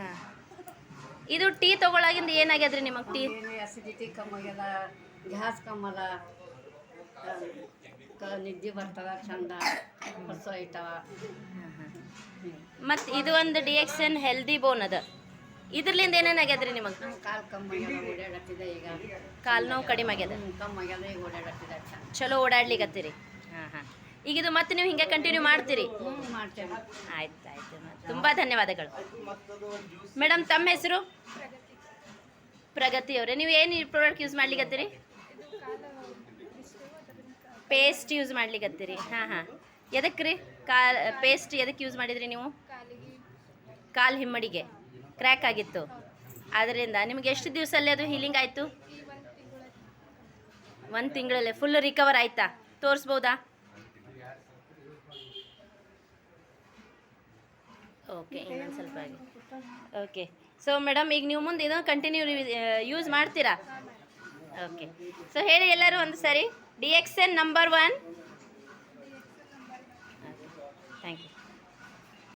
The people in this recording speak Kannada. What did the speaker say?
ಹಾಂ. ಇದು ಟೀ ತಗೊಳಗಿಂದ ಏನಾಗ್ಯದ್ರಿ ನಿಮಗೆ ಟೀ? ಅಸಿಡಿಟಿ ಕಮ್ಮಿ ಆಗ್ಯದ ಗ್ಯಾಸ್ ಕಮ್ಮದ ಕ ನಿದ್ದೆ ಬರ್ತದ ಚಂದ ಹೊಸ ಐತವ. ಮತ್ತು ಇದು ಒಂದು ಡಿ ಹೆಲ್ದಿ ಬೋನ್ ಅದ. ಇದ್ರಲಿಂದ ಏನೇನಾಗ್ಯದ್ರಿ ನಿಮಗೆ? ಕಾಲು ಕಮ್ಮಿ ಓಡಾಡತ್ತಿದೆ ಈಗ. ಕಾಲು ನೋವು ಕಡಿಮೆ ಆಗ್ಯದ. ಕಮ್ಮಿ ಆಗ್ಯದ ಈಗ ಓಡಾಡತ್ತಿದೆ ಚಲೋ ಹಾಂ ಈಗ ಇದು ಮತ್ತೆ ನೀವು ಹಿಂಗೆ ಕಂಟಿನ್ಯೂ ಮಾಡ್ತೀರಿ? ಆಯ್ತು ಆಯ್ತು. ತುಂಬ ಧನ್ಯವಾದಗಳು. ಮೇಡಮ್, ತಮ್ಮ ಹೆಸರು? ಪ್ರಗತಿ ಅವರೇ. ನೀವು ಏನು ಪ್ರಾಡಕ್ಟ್ ಯೂಸ್ ಮಾಡ್ಲಿಕತ್ತೀರಿ? ಪೇಸ್ಟ್ ಯೂಸ್ ಮಾಡ್ಲಿಕತ್ತೀರಿ. ಹಾಂ ಹಾಂ. ಎದಕ್ಕೆ ರೀ ಕಾ ಪೇಸ್ಟ್ ಎದಕ್ಕೆ ಯೂಸ್ ಮಾಡಿದ್ರಿ ನೀವು? ಕಾಲು ಹಿಮ್ಮಡಿಗೆ. ಕ್ರ್ಯಾಕ್ ಆಗಿತ್ತು. ಅದರಿಂದ ನಿಮ್ಗೆ ಎಷ್ಟು ದಿವಸಲ್ಲೇ ಅದು ಹೀಲಿಂಗ್ ಆಯಿತು? ಒಂದು ತಿಂಗಳಲ್ಲೇ. ಫುಲ್ ರಿಕವರ್ ಆಯ್ತಾ? ತೋರಿಸ್ಬೋದಾ? ಓಕೆ ಇನ್ನೊಂದು ಸ್ವಲ್ಪ ಆಗಿ. ಓಕೆ ಸೊ ಮೇಡಮ್ ಈಗ ನೀವು ಮುಂದೆ ಇದನ್ನು ಕಂಟಿನ್ಯೂ ಯೂಸ್ ಮಾಡ್ತೀರಾ? ಓಕೆ ಸೊ ಹೇಳಿ ಎಲ್ಲರೂ ಒಂದು ಸರಿ. D X N number one thank you